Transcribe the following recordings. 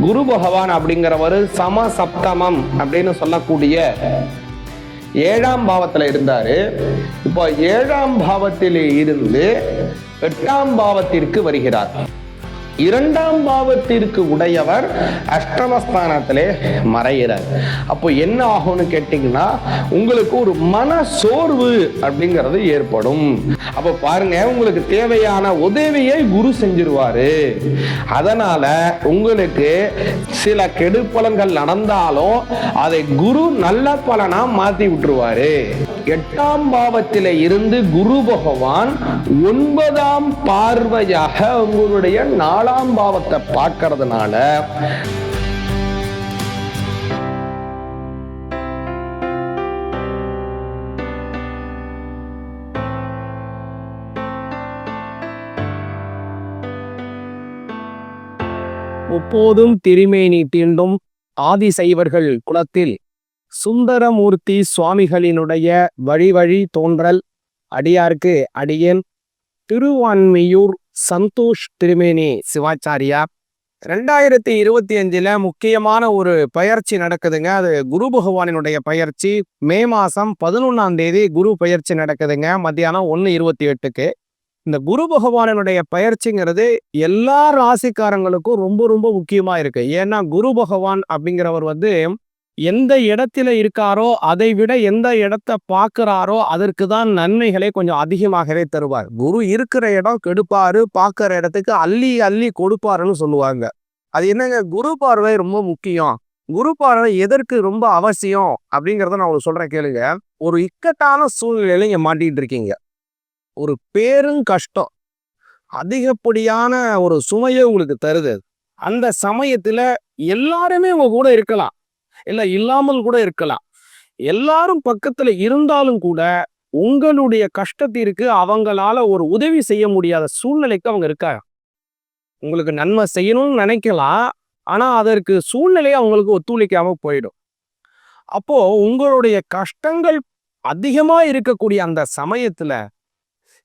குரு பகவான் அப்படிங்கிறவர் சம சப்தமம் அப்படின்னு சொல்லக்கூடிய ஏழாம் பாவத்துல இருந்தாரு. இப்போ ஏழாம் பாவத்திலே இருந்து எட்டாம் பாவத்திற்கு வருகிறார். இரண்டாம் பாவத்திற்கு உடையவர் அஷ்டமஸ்தானத்திலே மறைகிறார். அப்போ என்ன ஆகும்னு கேட்டிங்கன்னா உங்களுக்கு ஒரு மன சோர்வு அப்படிங்கிறது ஏற்படும். அப்போ பாருங்க உங்களுக்கு தேவையான உதவியை குரு செஞ்சிருவாரு. அதனால உங்களுக்கு சில கெடுப்பலங்கள் நடந்தாலும் அதை குரு நல்ல பலனா மாத்தி விட்டுருவாரு. எட்டாம் பாவத்தில இருந்து குரு பகவான் ஒன்பதாம் பார்வையாக உங்களுடைய நாள் நாலாம் பாவத்தை பார்க்கறதுனால முப்போதும் திருமேனி தீண்டும் ஆதிசைவர்கள் குலத்தில். சுந்தரமூர்த்தி சுவாமிகளினுடைய வழி வழி தோன்றல். அடியார்க்கு அடியேன். திருவான்மியூர் சந்தோஷ் திருமேனி சிவாச்சாரியா ரெண்டாயிரத்தி இருபத்தி அஞ்சில் முக்கியமான ஒரு பயிற்சி நடக்குதுங்க. அது குரு பகவானினுடைய பயிற்சி. மே மாதம் பதினொன்றாம் தேதி குரு பயிற்சி நடக்குதுங்க. மத்தியானம் ஒன்று இருபத்தி எட்டுக்கு. இந்த குரு பகவானினுடைய பயிற்சிங்கிறது எல்லா ராசிக்காரங்களுக்கும் ரொம்ப ரொம்ப முக்கியமாக இருக்குது ஏன்னா குரு பகவான் அப்படிங்கிறவர் வந்து எந்த இடத்துல இருக்காரோ அதை விட எந்த இடத்த பார்க்குறாரோ அதற்கு தான் நன்மைகளை கொஞ்சம் அதிகமாகவே தருவார். குரு இருக்கிற இடம் கெடுப்பாரு பார்க்குற இடத்துக்கு அள்ளி அள்ளி கொடுப்பாருன்னு சொல்லுவாங்க. அது என்னங்க? குரு பார்வை ரொம்ப முக்கியம். குரு பார்வை எதற்கு ரொம்ப அவசியம்? அப்படிங்கிறத நான் உங்களுக்கு சொல்கிறேன் கேளுங்க. ஒரு இக்கட்டான சூழ்நிலையில இங்கே மாட்டிகிட்டு இருக்கீங்க. ஒரு பேரும் கஷ்டம். அதிகப்படியான ஒரு சுமையை உங்களுக்கு தருது. அந்த சமயத்தில் எல்லாருமே உங்க கூட இருக்கலாம். இல்லை இல்லாமல் கூட இருக்கலாம். எல்லாரும் பக்கத்துல இருந்தாலும் கூட உங்களுடைய கஷ்டத்திற்கு அவங்களால ஒரு உதவி செய்ய முடியாத சூழ்நிலைக்கு அவங்க இருக்காங்க. உங்களுக்கு நன்மை செய்யணும்னு நினைக்கலாம் ஆனா அதற்கு சூழ்நிலையை அவங்களுக்கு ஒத்துழைக்காம போயிடும். அப்போ உங்களுடைய கஷ்டங்கள் அதிகமா இருக்கக்கூடிய அந்த சமயத்துல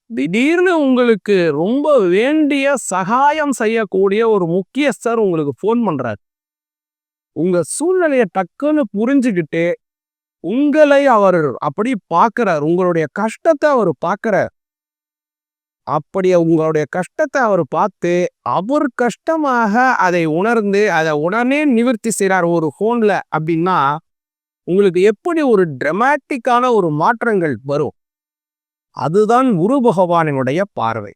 திடீர்னு உங்களுக்கு ரொம்ப வேண்டிய சகாயம் செய்யக்கூடிய ஒரு முக்கியஸ்தர் உங்களுக்கு ஃபோன் பண்றாரு. உங்க சூழ்நிலையை டக்குன்னு புரிஞ்சுக்கிட்டு உங்களை அவர் அப்படி பார்க்கிறார் உங்களுடைய கஷ்டத்தை அவர் பார்க்கிறார் அப்படி உங்களுடைய கஷ்டத்தை அவர் பார்த்து அவர் கஷ்டமாக அதை உணர்ந்து அதை உடனே நிவர்த்தி செய்கிறார் ஒரு ஃபோனில் அப்படின்னா உங்களுக்கு எப்படி ஒரு ட்ரமேட்டிக்கான ஒரு மாற்றங்கள் வரும்? அதுதான் குரு பகவானினுடைய பார்வை.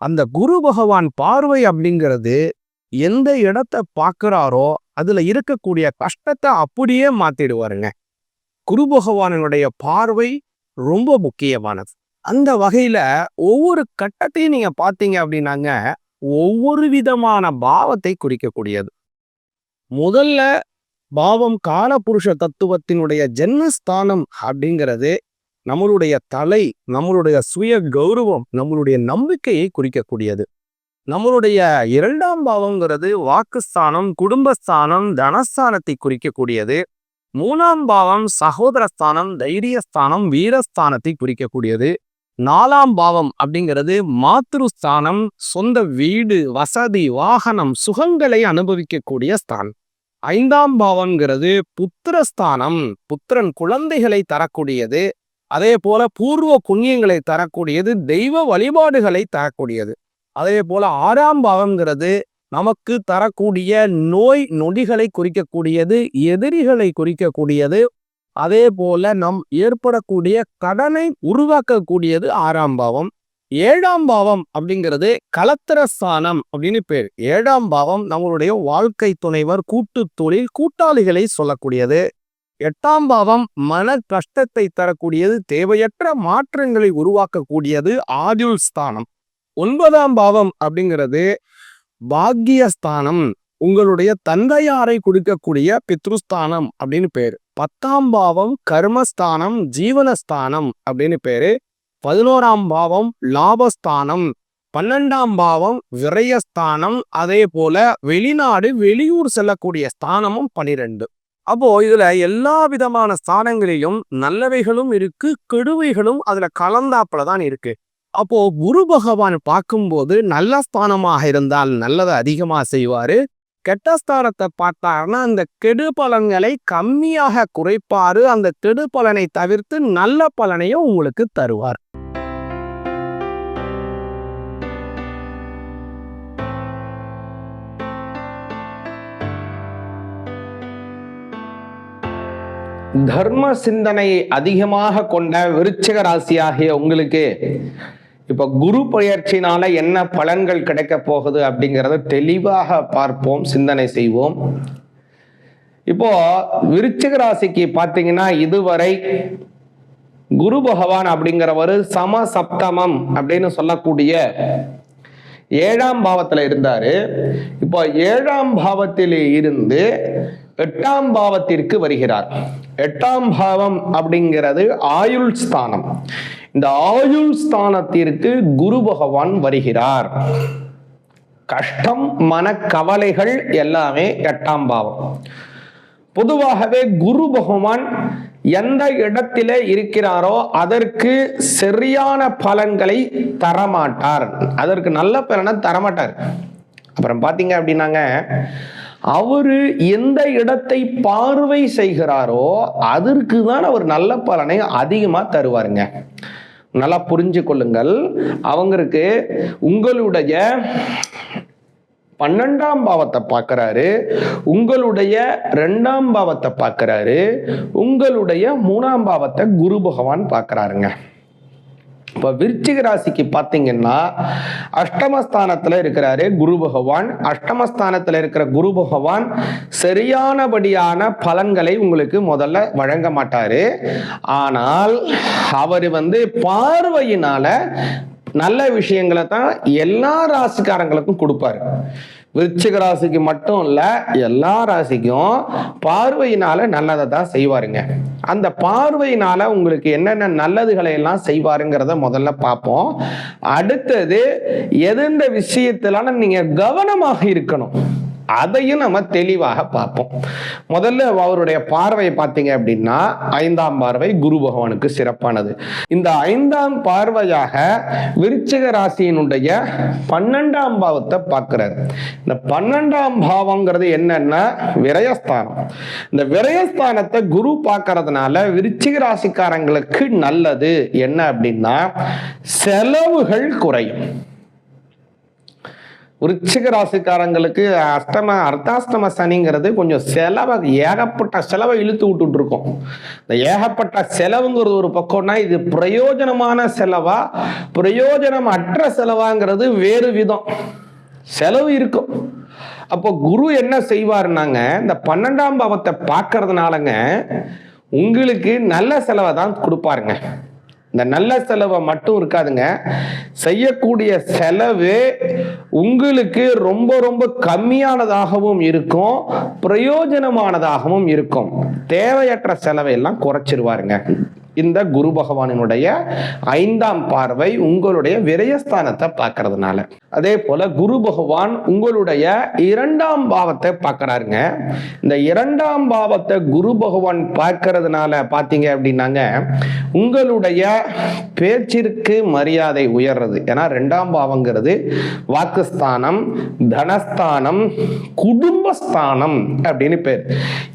அந்த குரு பகவான் பார்வை அப்படிங்கிறது எந்த இடத்த பார்க்குறாரோ அதில் இருக்கக்கூடிய கஷ்டத்தை அப்படியே மாற்றிடுவாருங்க குரு பகவானனுடைய பார்வை ரொம்ப முக்கியமானது. அந்த வகையில் ஒவ்வொரு கட்டத்தையும் நீங்கள் பார்த்தீங்க அப்படின்னாங்க ஒவ்வொரு விதமான பாவத்தை குறிக்கக்கூடியது. முதல்ல பாவம் காலபுருஷ தத்துவத்தினுடைய ஜென்மஸ்தானம் அப்படிங்கிறது நம்மளுடைய தலை நம்மளுடைய சுய கௌரவம் நம்மளுடைய நம்பிக்கையை குறிக்கக்கூடியது. நம்மளுடைய இரண்டாம் பாவங்கிறது வாக்குஸ்தானம் குடும்பஸ்தானம் தனஸ்தானத்தை குறிக்கக்கூடியது. மூணாம் பாவம் சகோதரஸ்தானம் தைரியஸ்தானம் வீரஸ்தானத்தை குறிக்கக்கூடியது. நாலாம் பாவம் அப்படிங்கிறது மாத்ருஸ்தானம் சொந்த வீடு வசதி வாகனம் சுகங்களை அனுபவிக்கக்கூடிய ஸ்தானம் ஐந்தாம் பாவம்ங்கிறது புத்திரஸ்தானம் புத்திரன் குழந்தைகளை தரக்கூடியது. அதே போல பூர்வ புண்ணியங்களை தரக்கூடியது தெய்வ வழிபாடுகளை தரக்கூடியது. அதே போல ஆறாம் பாவம்ங்கிறது நமக்கு தரக்கூடிய நோய் நொடிகளை குறிக்கக்கூடியது எதிரிகளை குறிக்கக்கூடியது. அதே போல நம் ஏற்படக்கூடிய கடனை உருவாக்கக்கூடியது ஆறாம் பாவம். ஏழாம் பாவம் அப்படிங்கிறது கலத்திரஸ்தானம் அப்படின்னு பேர். ஏழாம் பாவம் நம்மளுடைய வாழ்க்கை துணைவர் கூட்டு தொழில் கூட்டாளிகளை சொல்லக்கூடியது. எட்டாம் பாவம் மன கஷ்டத்தை தரக்கூடியது தேவையற்ற மாற்றங்களை உருவாக்கக்கூடியது ஆயுள் ஸ்தானம். ஒன்பதாம் பாவம் அப்படிங்கிறது பாக்கியஸ்தானம் உங்களுடைய தந்தையாரை கொடுக்கக்கூடிய பித்ருஸ்தானம் அப்படின்னு பேரு. பத்தாம் பாவம் கர்மஸ்தானம் ஜீவனஸ்தானம் அப்படின்னு பேரு. பதினோராம் பாவம் லாபஸ்தானம் பன்னெண்டாம் பாவம் விரயஸ்தானம் அதே போல வெளிநாடு வெளியூர் செல்லக்கூடிய ஸ்தானமும் பனிரெண்டு. அப்போ இதுல எல்லா விதமான ஸ்தானங்களிலும் நல்லவைகளும் இருக்கு கெடுவைகளும் அதுல கலந்தாப்புல தான் இருக்கு. அப்போ குரு பகவான் பார்க்கும்போது நல்ல ஸ்தானமாக இருந்தால் நல்லதை அதிகமா செய்வாரு. கெட்ட ஸ்தானத்தை பார்த்தாருன்னா அந்த கெடு பலன்களை கம்மியாக குறைப்பாரு. அந்த கெடு பலனை தவிர்த்து நல்ல பலனையும் உங்களுக்கு தருவார். தர்ம சிந்தனை அதிகமாக கொண்ட விருச்சக ராசியாகிய உங்களுக்கு இப்ப குரு பயிற்சினால என்ன பலன்கள் கிடைக்க போகுது அப்படிங்கிறத தெளிவாக பார்ப்போம் சிந்தனை செய்வோம். இப்போ விருச்சிக ராசிக்கு பார்த்தீங்கன்னா இதுவரை குரு பகவான் அப்படிங்கிறவர் சம சப்தமம் அப்படின்னு சொல்லக்கூடிய ஏழாம் பாவத்துல இருந்தாரு. இப்போ ஏழாம் பாவத்தில் இருந்து எட்டாம் பாவத்திற்கு வருகிறார். எட்டாம் பாவம் அப்படிங்கிறது ஆயுள் ஸ்தானம். இந்த ஆயுள் ஸ்தானத்திற்கு குரு பகவான் வருகிறார். கஷ்டம் மனக்கவலைகள் எல்லாமே எட்டாம் பாவம். பொதுவாகவே குரு பகவான் எந்த இடத்தில இருக்கிறாரோ அதற்கு சரியான பலன்களை தரமாட்டார். அதற்கு நல்ல பலனை தரமாட்டார். அப்புறம் பாத்தீங்க அப்படின்னாங்க அவரு எந்த இடத்தை பார்வை செய்கிறாரோ அதற்கு தான் அவர் நல்ல பலனை அதிகமா தருவாருங்க. நல்லா புரிஞ்சு கொள்ளுங்கள். அவங்களுக்கு உங்களுடைய பன்னெண்டாம் பாவத்தை பார்க்கறாரு. உங்களுடைய ரெண்டாம் பாவத்தை பார்க்கறாரு. உங்களுடைய மூணாம் பாவத்தை குரு பகவான் பார்க்கறாருங்க. இப்போ விருச்சிக ராசிக்கு பார்த்தீங்கன்னா அஷ்டமஸ்தானத்தில் இருக்கிறாரு குரு பகவான். அஷ்டமஸ்தானத்தில் இருக்கிற குரு பகவான் சரியானபடியான பலன்களை உங்களுக்கு முதல்ல வழங்க மாட்டாரு. ஆனால் அவர் வந்து பார்வையினால நல்ல விஷயங்களை தான் எல்லா ராசிக்காரங்களுக்கும் கொடுப்பாரு. விருச்சிக ராசிக்கு மட்டும் இல்லை எல்லா ராசிக்கும் பார்வையினால நல்லதை தான் செய்வாருங்க. அந்த பார்வையினால உங்களுக்கு என்னென்ன நல்லதுகளை எல்லாம் செய்வாருங்கிறத முதல்ல பார்ப்போம். அடுத்தது எந்தெந்த விஷயத்திலான நீங்கள் கவனமாக இருக்கணும்? அதையும் நம்ம தெளிவாக பார்ப்போம். முதல்ல அவருடைய பார்வையை பார்த்தீங்க அப்படின்னா ஐந்தாம் பார்வை குரு பகவானுக்கு சிறப்பானது. இந்த ஐந்தாம் பார்வையாக விருச்சிக ராசியினுடைய பன்னெண்டாம் பாவத்தை பார்க்கிறார். இந்த பன்னெண்டாம் பாவங்கிறது என்னன்னா விரயஸ்தானம். இந்த விரயஸ்தானத்தை குரு பார்க்கறதுனால விருச்சிக ராசிக்காரங்களுக்கு நல்லது. என்ன அப்படின்னா செலவுகள் குறையும். விருச்சிக ராசிக்காரங்களுக்கு அஷ்டம அர்த்தாஷ்டம சனிங்கிறது கொஞ்சம் செலவை ஏகப்பட்ட செலவை இழுத்து விட்டுட்டு இருக்கோம் இந்த ஏகப்பட்ட செலவுங்கிறது ஒரு பக்கம்னா இது பிரயோஜனமான செலவா பிரயோஜனம் அற்ற செலவாங்கிறது வேறு விதம். செலவு இருக்கும். அப்போ குரு என்ன செய்வாருனாங்க இந்த பன்னெண்டாம் பாவத்தை பார்க்கறதுனாலங்க உங்களுக்கு நல்ல செலவை தான் கொடுப்பாருங்க. இந்த நல்ல செலவை மட்டும் இருக்காதுங்க. செய்யக்கூடிய செலவு உங்களுக்கு ரொம்ப ரொம்ப கம்மியானதாகவும் இருக்கும். பிரயோஜனமானதாகவும் இருக்கும். தேவையற்ற செலவை எல்லாம் குறைச்சிருவாருங்க. இந்த குரு பகவானினுடைய ஐந்தாம் பார்வை உங்களுடைய விரயஸ்தானத்தை பார்க்கறதுனால. அதே போல குரு பகவான் உங்களுடைய இரண்டாம் பாவத்தை பார்க்கறாருங்க. இந்த இரண்டாம் பாவத்தை குரு பகவான் பார்க்கறதுனால பார்த்தீங்க அப்படின்னாங்க உங்களுடைய பேச்சிற்கு மரியாதை உயர்றது. ஏன்னா ரெண்டாம் பாவங்கிறது வாக்குஸ்தானம் தனஸ்தானம் குடும்பஸ்தானம் அப்படின்னு பேர்.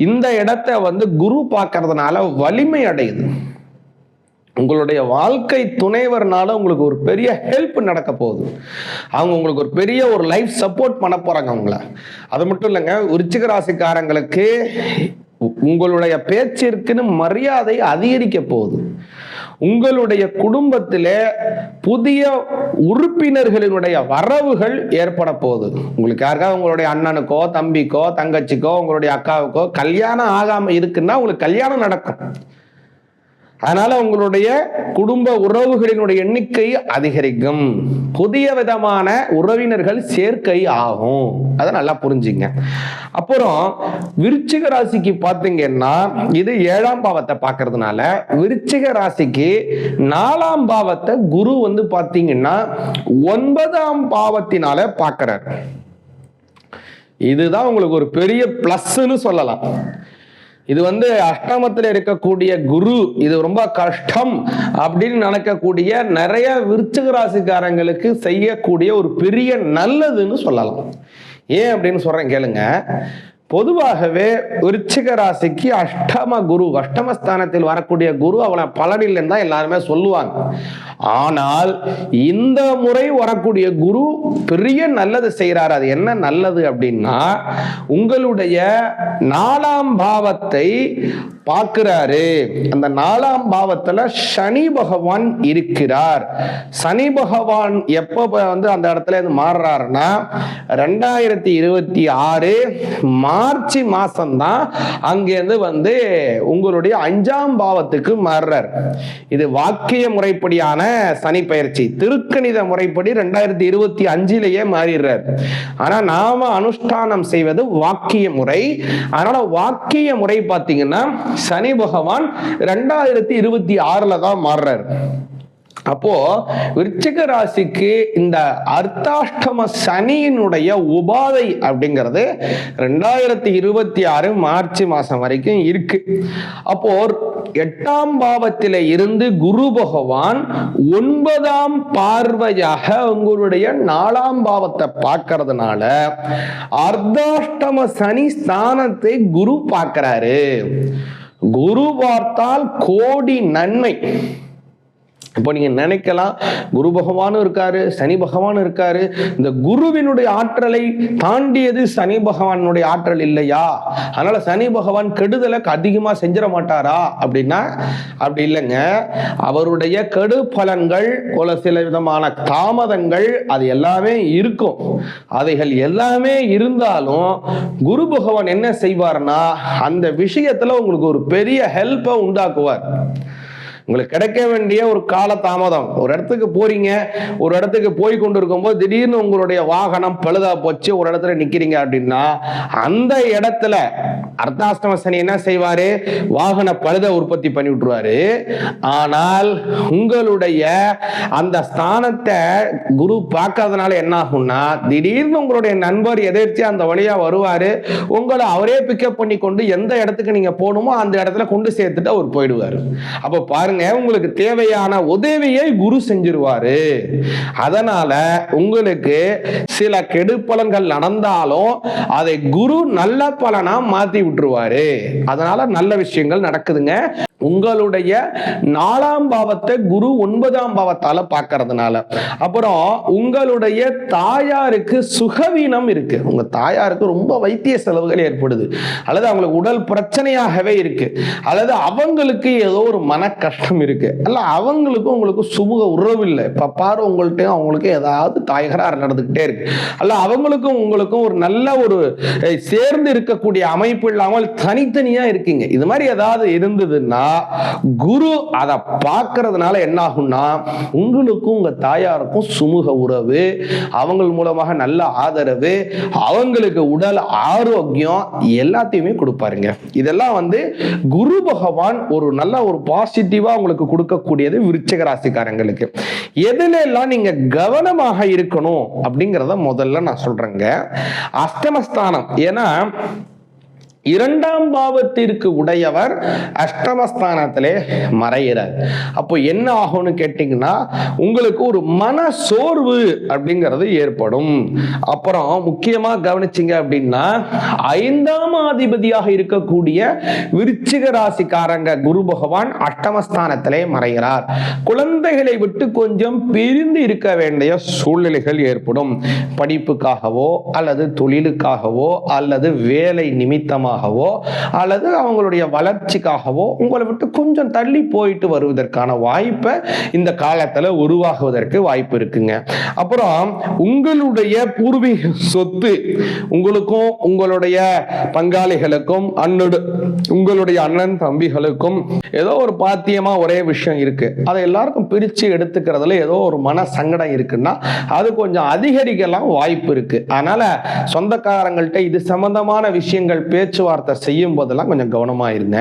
இந்த இடத்த வந்து குரு பார்க்கறதுனால வலிமை அடையுது. உங்களுடைய வாழ்க்கை துணைவர்னால உங்களுக்கு ஒரு பெரிய ஹெல்ப் நடக்க போகுது. அவங்க உங்களுக்கு ஒரு பெரிய ஒரு லைஃப் சப்போர்ட் பண்ண போறாங்க அவங்கள. அது மட்டும் இல்லைங்க விருச்சிக ராசிக்காரங்களுக்கு உ- உங்களுடைய பேச்சிற்குன்னு மரியாதை அதிகரிக்க போகுது. உங்களுடைய குடும்பத்திலே புதிய உறுப்பினர்களினுடைய வரவுகள் ஏற்பட போகுது. உங்களுக்கு யாருக்காவது உங்களுடைய அண்ணனுக்கோ தம்பிக்கோ தங்கச்சிக்கோ உங்களுடைய அக்காவுக்கோ கல்யாணம் ஆகாம இருக்குன்னா உங்களுக்கு கல்யாணம் நடக்கும். அதனால உங்களுடைய குடும்ப உறவுகளினுடைய எண்ணிக்கை அதிகரிக்கும். புதிய விதமான உறவினர்கள் சேர்க்கை ஆகும். அதை நல்லா புரிஞ்சுங்க. அப்புறம் விருச்சிக ராசிக்கு பார்த்தீங்கன்னா இது ஏழாம் பாவத்தை பார்க்கறதுனால விருச்சிக ராசிக்கு நாலாம் பாவத்தை குரு வந்து பார்த்தீங்கன்னா ஒன்பதாம் பாவத்தினால பார்க்கறார். இதுதான் உங்களுக்கு ஒரு பெரிய பிளஸ்ன்னு சொல்லலாம். இது வந்து அஷ்டமத்தில் இருக்கக்கூடிய குரு இது ரொம்ப கஷ்டம் அப்படின்னு நினைக்கக்கூடிய நிறைய விருச்சிக ராசிக்காரங்களுக்கு செய்யக்கூடிய ஒரு பெரிய நல்லதுன்னு சொல்லலாம். ஏன் அப்படின்னு சொல்றேன் கேளுங்க. பொதுவாகவே விருச்சிக ராசிக்கு அஷ்டம குரு அஷ்டமஸ்தானத்தில் வரக்கூடிய குரு அவளை பலனில்லைன்னு தான் எல்லாருமே சொல்லுவாங்க. ஆனால் இந்த முறை வரக்கூடிய குரு பெரிய நல்லது செய்கிறார் அது என்ன நல்லது அப்படின்னா உங்களுடைய நாலாம் பாவத்தை பார்க்கிறாரு. அந்த நாலாம் பாவத்துல சனி பகவான் இருக்கிறார். சனி பகவான் எப்போ வந்து அந்த இடத்துல இருந்து மாறுறாருன்னா ரெண்டாயிரத்தி இருபத்தி ஆறு மார்ச் மாசம்தான் அங்கேருந்து வந்து உங்களுடைய அஞ்சாம் பாவத்துக்கு மாறுறார். இது வாக்கிய முறைப்படியான சனி பயிற்சி. திருக்கணித முறைப்படி ரெண்டாயிரத்தி இருபத்தி அஞ்சிலேயே மாறிடுறார். ஆனா நாம அனுஷ்டானம் செய்வது வாக்கிய முறை. அதனால வாக்கிய முறை பார்த்தீங்கன்னா சனி பகவான் ரெண்டாயிரத்தி இருபத்தி ஆறுல தான் மாறுறாரு. அப்போ விருச்சிக ராசிக்கு இந்த அர்த்தாஷ்டம சனியினுடைய உபாதை அப்படிங்கிறது ரெண்டாயிரத்தி இருபத்தி ஆறு மார்ச் மாசம் வரைக்கும் இருக்கு. அப்போ எட்டாம் பாவத்தில இருந்து குரு பகவான் ஒன்பதாம் பார்வையாக உங்களுடைய நாலாம் பாவத்தை பார்க்கறதுனால அர்த்தாஷ்டம சனி ஸ்தானத்தை குரு பார்க்கிறாரு. குரு பார்த்தால் கோடி நன்மை. இப்போ நீங்க நினைக்கலாம் குரு பகவானும் இருக்காரு சனி பகவானும் இருக்காரு. இந்த குருவினுடைய ஆற்றலை தாண்டியது சனி பகவானுடைய ஆற்றல் இல்லையா? அதனால சனி பகவான் கெடுதலை அதிகமா செஞ்சிட மாட்டாரா? அப்படின்னா அப்படி இல்லைங்க. அவருடைய கெடு பலன்கள் ஒரு சில விதமான தாமதங்கள் அது எல்லாமே இருக்கும். அவைகள் எல்லாமே இருந்தாலும் குரு பகவான் என்ன செய்வார்னா அந்த விஷயத்துல உங்களுக்கு ஒரு பெரிய ஹெல்ப்பை உண்டாக்குவார். உங்களுக்கு கிடைக்க வேண்டிய ஒரு கால தாமதம். ஒரு இடத்துக்கு போறீங்க ஒரு இடத்துக்கு போய் கொண்டு இருக்கும்போது திடீர்னு உங்களுடைய வாகனம் பழுதா போச்சு ஒரு இடத்துல நிக்கிறீங்க அப்படின்னா அந்த இடத்துல அர்த்தாஷ்டம சனி என்ன செய்வாரு? வாகன பழுத உற்பத்தி பண்ணி விட்டுருவாரு. ஆனால் உங்களுடைய அந்த ஸ்தானத்தை குரு பார்க்கறதுனால என்ன ஆகும்னா திடீர்னு உங்களுடைய நண்பர் எதிர்த்து அந்த வழியா வருவாரு. உங்களை அவரே பிக்கப் பண்ணி கொண்டு எந்த இடத்துக்கு நீங்க போகணுமோ அந்த இடத்துல கொண்டு சேர்த்துட்டு அவர் போயிடுவாரு. அப்ப பாருங்க உங்களுக்கு தேவையான உதவியை குரு செஞ்சிருவாரு. அதனால உங்களுக்கு சில கெடுப்பலன்கள் நடந்தாலும் அதை குரு நல்ல பலனா மாத்தி விட்டுருவாரு. அதனால நல்ல விஷயங்கள் நடக்குதுங்க. உங்களுடைய நாலாம் பாவத்தை குரு ஒன்பதாம் பாவத்தால பார்க்கறதுனால. அப்புறம் உங்களுடைய தாயாருக்கு சுகவீனம் இருக்கு. உங்க தாயாருக்கு ரொம்ப வைத்திய செலவுகள் ஏற்படுது. அல்லது அவங்களுக்கு உடல் பிரச்சனையாகவே இருக்கு. அல்லது அவங்களுக்கு ஏதோ ஒரு மன கஷ்டம் இருக்கு. அல்ல அவங்களுக்கும் உங்களுக்கு சுமூக உறவு இல்லை. இப்ப பாரு உங்கள்ட்டையும் அவங்களுக்கும் ஏதாவது தாயகராக நடந்துகிட்டே இருக்கு. அல்ல அவங்களுக்கும் உங்களுக்கும் ஒரு நல்ல ஒரு சேர்ந்து இருக்கக்கூடிய அமைப்பு இல்லாமல் தனித்தனியா இருக்கீங்க. இது மாதிரி ஏதாவது இருந்ததுன்னா குரு அதை பார்க்கறதுனால என்ன ஆகும்னா உங்களுக்கும் உங்க தாயாருக்கும் சுமூக உறவு அவங்கள் மூலமாக நல்ல ஆதரவு அவங்களுக்கு உடல் ஆரோக்கியம் எல்லாத்தையுமே கொடுப்பாருங்க. இதெல்லாம் வந்து குரு பகவான் ஒரு நல்ல ஒரு பாசிட்டிவா உங்களுக்கு கொடுக்கக்கூடியது விருச்சக ராசிக்காரங்களுக்கு. எதுல எல்லாம் நீங்க கவனமாக இருக்கணும் அப்படிங்கிறத முதல்ல நான் சொல்றேங்க. அஷ்டமஸ்தானம். ஏன்னா இரண்டாம் பாவத்திற்கு உடையவர் அஷ்டமஸ்தானத்திலே மறைகிறார். அப்போ என்ன ஆகும்னு கேட்டிங்கன்னா உங்களுக்கு ஒரு மன சோர்வு அப்படிங்கிறது ஏற்படும். அப்புறம் முக்கியமா கவனிச்சிங்க அப்படின்னா ஐந்தாம் அதிபதியாக இருக்கக்கூடிய விருச்சிக ராசிக்காரங்க குரு பகவான் அஷ்டமஸ்தானத்திலே மறைகிறார். குழந்தைகளை விட்டு கொஞ்சம் பிரிந்து இருக்க வேண்டிய சூழ்நிலைகள் ஏற்படும். படிப்புக்காகவோ அல்லது தொழிலுக்காகவோ அல்லது வேலை நிமித்தமாக காரணமாகவோ அல்லது அவங்களுடைய வளர்ச்சிக்காகவோ உங்களை விட்டு கொஞ்சம் தள்ளி போயிட்டு வருவதற்கான வாய்ப்பை இந்த காலத்துல உருவாகுவதற்கு வாய்ப்பு இருக்குங்க. அப்புறம் உங்களுடைய பூர்வீக சொத்து உங்களுக்கும் உங்களுடைய பங்காளிகளுக்கும் அண்ணடு உங்களுடைய அண்ணன் தம்பிகளுக்கும் ஏதோ ஒரு பாத்தியமா ஒரே விஷயம் இருக்கு. அதை எல்லாருக்கும் பிரிச்சு எடுத்துக்கிறதுல ஏதோ ஒரு மன சங்கடம் இருக்குன்னா அது கொஞ்சம் அதிகரிக்கலாம் வாய்ப்பு இருக்கு. அதனால சொந்தக்காரங்கள்ட்ட இது சம்பந்தமான விஷயங்கள் பேச்சு பேச்சுவார்த்தை செய்யும் போதெல்லாம் கொஞ்சம் கவனமா இருங்க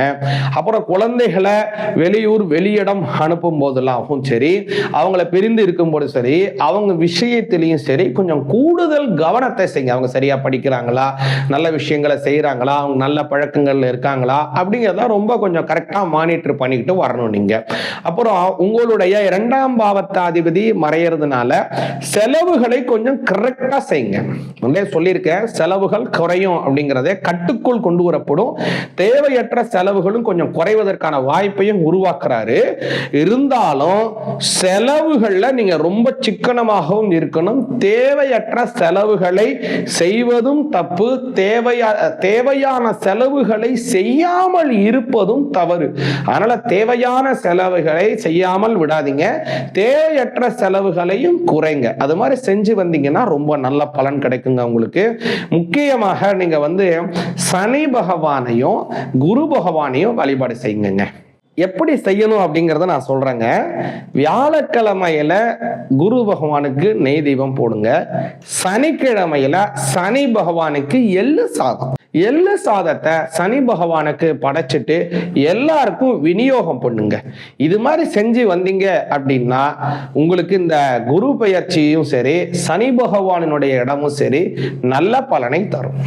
அப்புறம் குழந்தைகளை வெளியூர் வெளியிடம் அனுப்பும் போதெல்லாம் சரி அவங்கள பிரிந்து இருக்கும்போது சரி அவங்க விஷயத்திலையும் சரி கொஞ்சம் கூடுதல் கவனத்தை செய்யுங்க. அவங்க சரியா படிக்கிறாங்களா? நல்ல விஷயங்களை செய்யறாங்களா அவங்க நல்ல பழக்கங்கள்ல இருக்காங்களா? அப்படிங்கிறத ரொம்ப கொஞ்சம் கரெக்டா மானிட்டர் பண்ணிக்கிட்டு வரணும் நீங்க. அப்புறம் உங்களுடைய இரண்டாம் பாவத்தாதிபதி மறையறதுனால செலவுகளை கொஞ்சம் கரெக்டா செய்யுங்க. சொல்லியிருக்கேன் செலவுகள் குறையும் அப்படிங்கிறத கட்டுக்குள் கொண்டு வரப்படும். தேவையற்ற செலவுகளும் கொஞ்சம் குறைவதற்கான வாய்ப்பையும் உருவாக்குறாரு. இருந்தாலும் செலவுகள்ல நீங்க ரொம்ப சிக்கனமாகவும் இருக்கணும். தேவையற்ற செலவுகளை செய்வதும் தப்பு. தேவையா தேவையான செலவுகளை செய்யாமல் இருப்பதும் தவறு. அதனால தேவையான செலவுகளை செய்யாமல் விடாதீங்க. தேவையற்ற செலவுகளையும் குறைங்க. அது மாதிரி செஞ்சு வந்தீங்கன்னா ரொம்ப நல்ல பலன் கிடைக்குங்க உங்களுக்கு. முக்கியமாக நீங்க வந்து சனி சனி பகவானையும் குரு பகவானையும் வழிபாடு செய்யுங்க எப்படி செய்யணும் அப்படிங்கிறத நான் சொல்றேங்க. வியாழக்கிழமையில குரு பகவானுக்கு நெய் தீபம் போடுங்க. சனிக்கிழமையில சனி பகவானுக்கு எள்ளு சாதம். எள்ளு சாதத்தை சனி பகவானுக்கு படைச்சிட்டு எல்லாருக்கும் விநியோகம் பண்ணுங்க. இது மாதிரி செஞ்சு வந்தீங்க அப்படின்னா உங்களுக்கு இந்த குரு பயிற்சியும் சரி சனி பகவானினுடைய இடமும் சரி நல்ல பலனை தரும்.